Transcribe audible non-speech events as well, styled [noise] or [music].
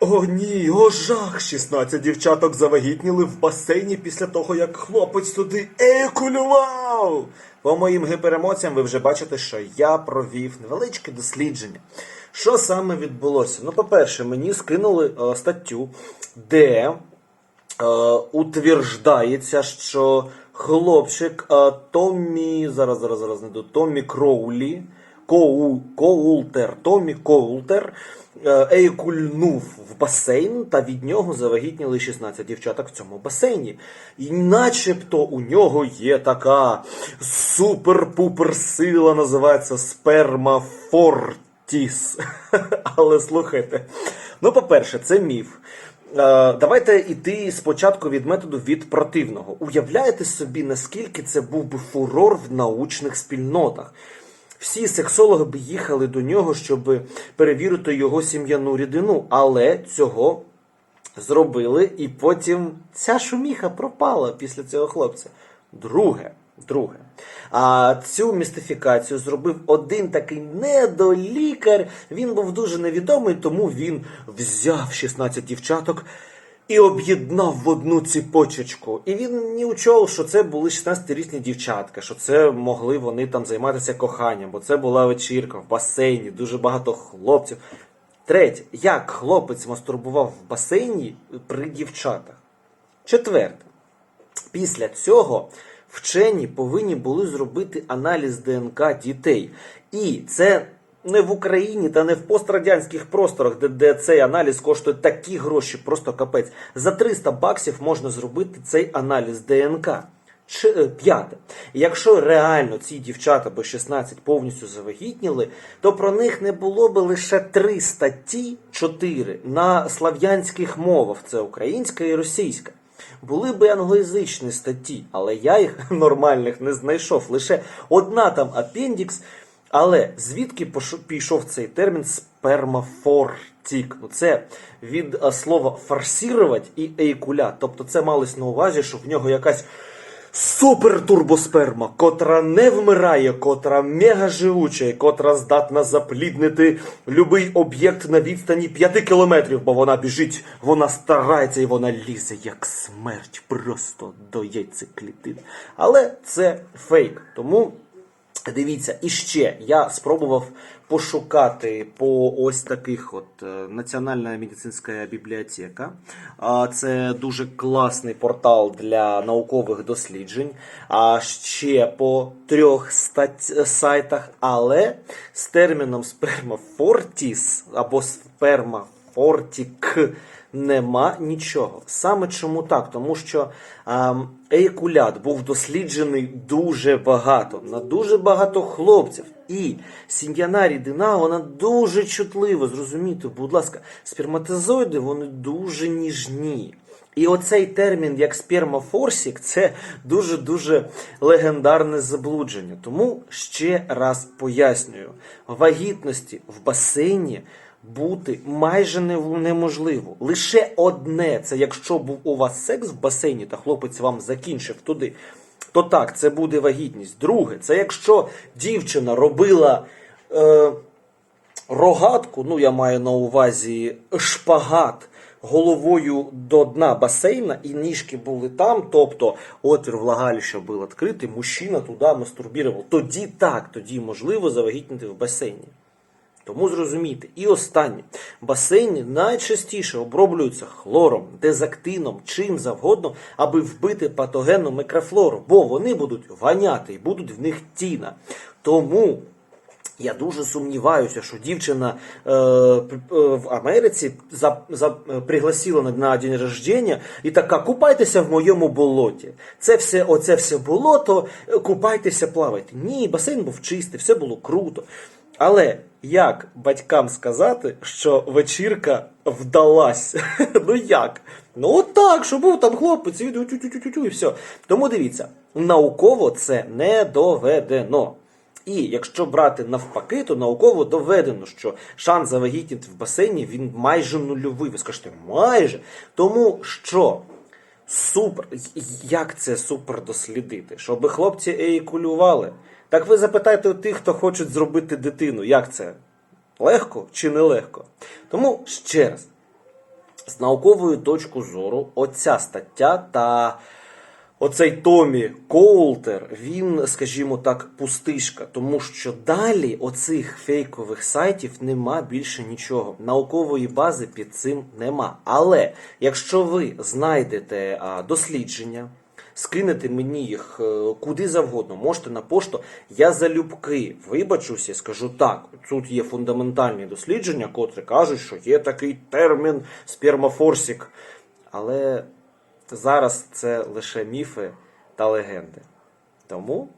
О ні, о жах! 16 дівчаток завагітніли в басейні після того, як хлопець туди екулював. По моїм гіперемоціям ви вже бачите, що я провів невеличке дослідження. Що саме відбулося? Ну, по-перше, мені скинули е, статтю, де е, утверждається, що хлопчик е, Томмі, зараз, зараз, зараз не Томмі Кроулі, Коу, Коултер, Томмі Коултер ейкульнув в басейн, та від нього завагітніли 16 дівчаток в цьому басейні. І начебто у нього є така супер-пупер сила, називається спермафортіс. [laughs] Але слухайте. Ну, по-перше, це міф. Е, Давайте йти спочатку від методу від противного. Уявляєте собі, наскільки це був би фурор в научних спільнотах. Всі сексологи б їхали до нього, щоб перевірити його сім'яну рідину, але цього зробили, і потім ця шуміха пропала після цього хлопця. Друге, друге. А цю містифікацію зробив один такий недолікар. Він був дуже невідомий, тому він взяв 16 дівчаток і об'єднав в одну ціпочечку. І він не учов, що це були 16-річні дівчатка, що це могли вони там займатися коханням, бо це була вечірка в басейні, дуже багато хлопців. Третє, як хлопець мастурбував в басейні при дівчатах. Четверте, після цього вчені повинні були зробити аналіз ДНК дітей. І це не в Україні та не в пострадянських просторах, де, де цей аналіз коштує такі гроші, просто капець. За 300 баксів можна зробити цей аналіз ДНК. Чи- е, П'яте. Якщо реально ці дівчата бо 16 повністю завагітніли, то про них не було би лише три статті 4 на слав'янських мовах: це українська і російська. Були би англоязичні статті, але я їх [laughs] нормальних не знайшов. Лише одна там апендікс. Але звідки пішов цей термін спермафортік? Ну це від слова форсірувати і ейкулят. Тобто це малось на увазі, що в нього якась супертурбосперма, котра не вмирає, котра мега живуча, котра здатна запліднити любий об'єкт на відстані 5 кілометрів, бо вона біжить, вона старається і вона лізе як смерть просто до яйцеклітин. Але це фейк. Тому Дивіться, і ще я спробував пошукати по ось таких от е, Національна медицинська бібліотека. Це дуже класний портал для наукових досліджень. А ще по трьох сайтах, але з терміном спермафортіс або спермафортік нема нічого. Саме чому так? Тому що ем, ейкулят був досліджений дуже багато, на дуже багато хлопців. І сім'яна рідина, вона дуже чутлива. Зрозумійте, будь ласка, сперматозоїди вони дуже ніжні. І оцей термін, як спермафорсік, це дуже-дуже легендарне заблудження. Тому ще раз пояснюю: вагітності в басейні бути майже неможливо. Лише одне це якщо був у вас секс в басейні, та хлопець вам закінчив туди, то так, це буде вагітність. Друге, це якщо дівчина робила. Е, рогатку, ну я маю на увазі шпагат головою до дна басейна, і ніжки були там, тобто отвір влагалища був відкритий, мужчина туди мастурбував. Тоді так, тоді можливо завагітніти в басейні. Тому зрозумійте. І останнє. Басейни найчастіше оброблюються хлором, дезактином, чим завгодно, аби вбити патогенну микрофлору, бо вони будуть воняти і будуть в них тіна. Тому я дуже сумніваюся, що дівчина е, е, в Америці за, за, е, пригласила на, на день рождення і така, купайтеся в моєму болоті. Це все, оце все болото, е, купайтеся, плавайте. Ні, басейн був чистий, все було круто. Але як батькам сказати, що вечірка вдалась? [laughs] ну як? Ну так, що був там хлопець, і тю-тю-тю-тю-тю, і все. Тому дивіться, науково це не доведено. І якщо брати навпаки, то науково доведено, що шанс завагітніти в басейні він майже нульовий. Ви скажете, майже. Тому що супер, як це супер дослідити? Щоб хлопці еякулювали. Так ви запитайте у тих, хто хочуть зробити дитину, як це? Легко чи нелегко? Тому ще раз. З наукової точки зору, оця стаття та оцей Томі Коултер, він, скажімо так, пустишка, тому що далі оцих фейкових сайтів нема більше нічого. Наукової бази під цим нема. Але якщо ви знайдете дослідження, скинете мені їх е, куди завгодно, можете на пошту. Я залюбки вибачуся скажу так. Тут є фундаментальні дослідження, котрі кажуть, що є такий термін спермофорсік. Але зараз це лише міфи та легенди. Тому